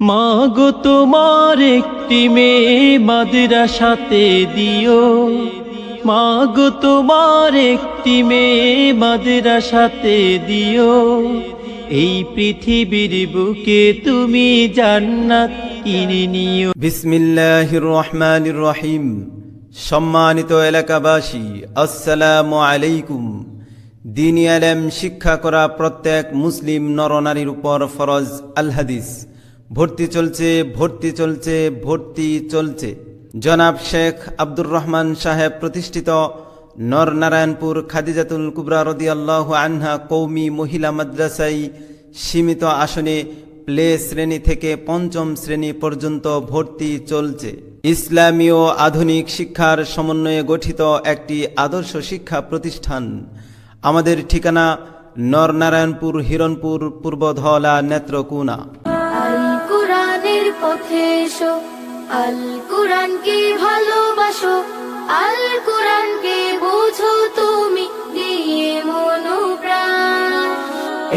মাগো তোমার একটি মেয়ে মাদ্রাসাতে দিও। মাগো তোমার একটি মেয়ে মাদ্রাসাতে দিও। এই পৃথিবীর বুকে তুমি জান্নাত কিনে নিও। বিসমিল্লাহির রহমানির রহিম। সম্মানিত এলাকাবাসী, আসসালামু আলাইকুম। দিনী আলেম শিক্ষা করা প্রত্যেক মুসলিম নরনারীর উপর ফরজ আল হাদিস। ভর্তি চলছে ভর্তি চলছে ভর্তি চলছে। জনাব শেখ আব্দুর রহমান সাহেব প্রতিষ্ঠিত নরনারায়ণপুর খাদিজাতুল কুবরা রদিয়াল্লাহ আনহা কৌমি মহিলা মাদ্রাসায় সীমিত আসনে প্লে শ্রেণি থেকে পঞ্চম শ্রেণি পর্যন্ত ভর্তি চলছে। ইসলামী ও আধুনিক শিক্ষার সমন্বয়ে গঠিত একটি আদর্শ শিক্ষা প্রতিষ্ঠান। আমাদের ঠিকানা নরনারায়ণপুর হিরণপুর, পূর্ব ধলা নেত্রকোনা। পথে এসো। আল কোরআনকে ভালোবাসো আল কোরআনকে বুঝো তুমি দিয়ে মনোপ্রাণ।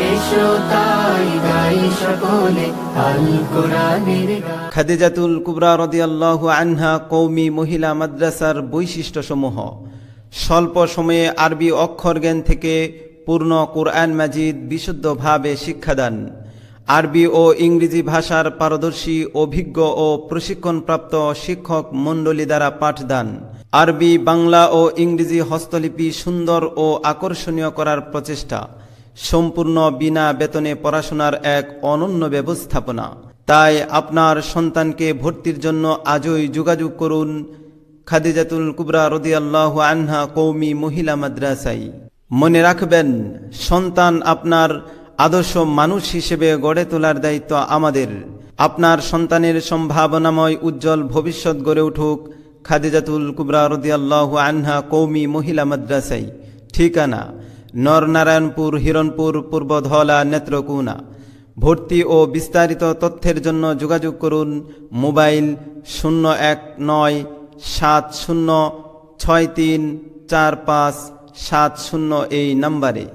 এসো তাই গাই সকলে আল কোরআনের খাদিজাতুল কুবরা রদিয়াল্লাহু আনহা কৌমি মহিলা মাদ্রাসার বৈশিষ্ট্যসমূহ। স্বল্প সময়ে আরবি অক্ষর জ্ঞান থেকে পূর্ণ কোরআন মাজিদ বিশুদ্ধভাবে শিক্ষাদান। আরবি ও ইংরেজি ভাষার পারদর্শী, অভিজ্ঞ ও প্রশিক্ষণপ্রাপ্ত শিক্ষক মণ্ডলী দ্বারা পাঠদান। আরবি, বাংলা ও ইংরেজি হস্তলিপি সুন্দর ও আকর্ষণীয় করার প্রচেষ্টা। সম্পূর্ণ বিনা বেতনে পড়াশোনার এক অনন্য ব্যবস্থাপনা। তাই আপনার সন্তানকে ভর্তির জন্য আজই যোগাযোগ করুন খাদিজাতুল কুবরা রদিয়াল্লাহ আনহা কৌমি মহিলা মাদ্রাসাই মনে রাখবেন, সন্তান আপনার আদর্শ মানুষ হিসেবে গড়ে তোলার দায়িত্ব আমাদের। আপনার সন্তানের সম্ভাবনাময় উজ্জ্বল ভবিষ্যৎ গড়ে উঠুক খাদিজাতুল কুবরা রদিয়াল্লাহ আনহা কৌমি মহিলা মাদ্রাসাই ঠিকানা, নরনারায়ণপুর, হিরণপুর, পূর্ব ধলা নেত্রকোনা। ভর্তি ও বিস্তারিত তথ্যের জন্য যোগাযোগ করুন মোবাইল শূন্য এক নয় সাত শূন্য ছয় তিন চার পাঁচ সাত শূন্য এই নম্বরে।